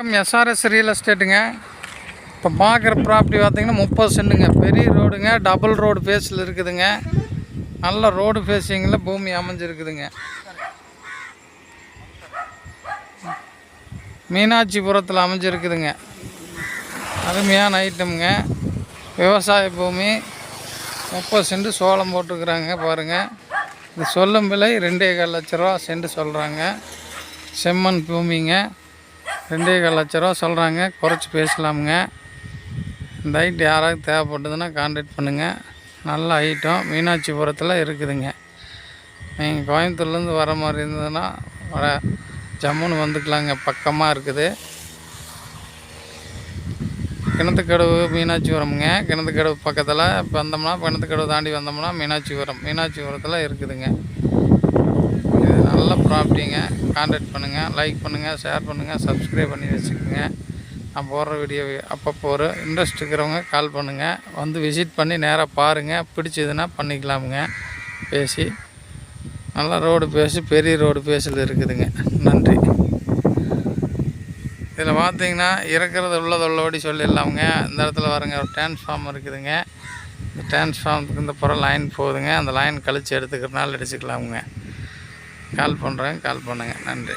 வணக்கம். SRS real எஸ்டேட்டுங்க இப்போ பார்க்குற ப்ராப்பர்ட்டி பார்த்தீங்கன்னா முப்பது சென்ட்டுங்க பெரிய ரோடுங்க டபுள் ரோடு ஃபேஸில் இருக்குதுங்க. நல்ல ரோடு ஃபேஸிங்கில் பூமி அமைஞ்சிருக்குதுங்க. மீனாட்சிபுரத்தில் அமைஞ்சிருக்குதுங்க. அருமையான ஐட்டம்ங்க விவசாய பூமி. முப்பது சென்ட் சோளம் போட்டுருக்குறாங்க பாருங்கள் இது சொல்லும் விலை ரெண்டே கால் லட்ச ரூபா சென்ட் சொல்கிறாங்க செம்மண் பூமிங்க. ரெண்டே கால் லட்ச ரூபா சொல்கிறாங்க குறைச்சி பேசலாமுங்க. இந்த ஹைட் யாராவது தேவைப்பட்டதுன்னா கான்டாக்ட் பண்ணுங்கள் நல்ல ஐட்டம் மீனாட்சிபுரத்தில் இருக்குதுங்க. நீங்கள் கோயம்புத்தூர்லேருந்து வர மாதிரி இருந்ததுன்னா வர ஜம்முன்னு வந்துக்கலாங்க. பக்கமாக இருக்குது. கிணத்துக்கடவு மீனாட்சிபுரம்ங்க. கிணத்துக்கடவு பக்கத்தில் இப்போ வந்தோம்னா கிணத்துக்கடவு தாண்டி வந்தோம்னா மீனாட்சிபுரம். மீனாட்சிபுரத்தில் இருக்குதுங்க. அப்படிங்க. ப்ராப்பர்ட்டிங்க பண்ணுங்கள் லைக் பண்ணுங்கள் ஷேர் பண்ணுங்கள் சப்ஸ்கிரைப் பண்ணி வச்சுக்கோங்க. நான் போடுற வீடியோ அப்பப்போ ஒரு இன்ட்ரெஸ்ட் இருக்கிறவங்க கால் பண்ணுங்கள் வந்து விசிட் பண்ணி நேராக பாருங்கள் பிடிச்சதுன்னா பண்ணிக்கலாமுங்க. பேசி நல்லா ரோடு பேசி பெரிய ரோடு பேசில் இருக்குதுங்க. நன்றி. இதில் பார்த்தீங்கன்னா இறக்குறது உள்ளது உள்ளபடி சொல்லிடலாமுங்க. இந்த இடத்துல வரங்க ஒரு டிரான்ஸ்ஃபார்ம் இருக்குதுங்க. இந்த டிரான்ஸ்ஃபார்முக்கு இந்த புறம் லைன் போகுதுங்க அந்த லைன் கழித்து எடுத்துக்கிறனால அடிச்சுக்கலாமுங்க. கால் பண்ணுறேன் கால் பண்ணுங்கள் நன்றி.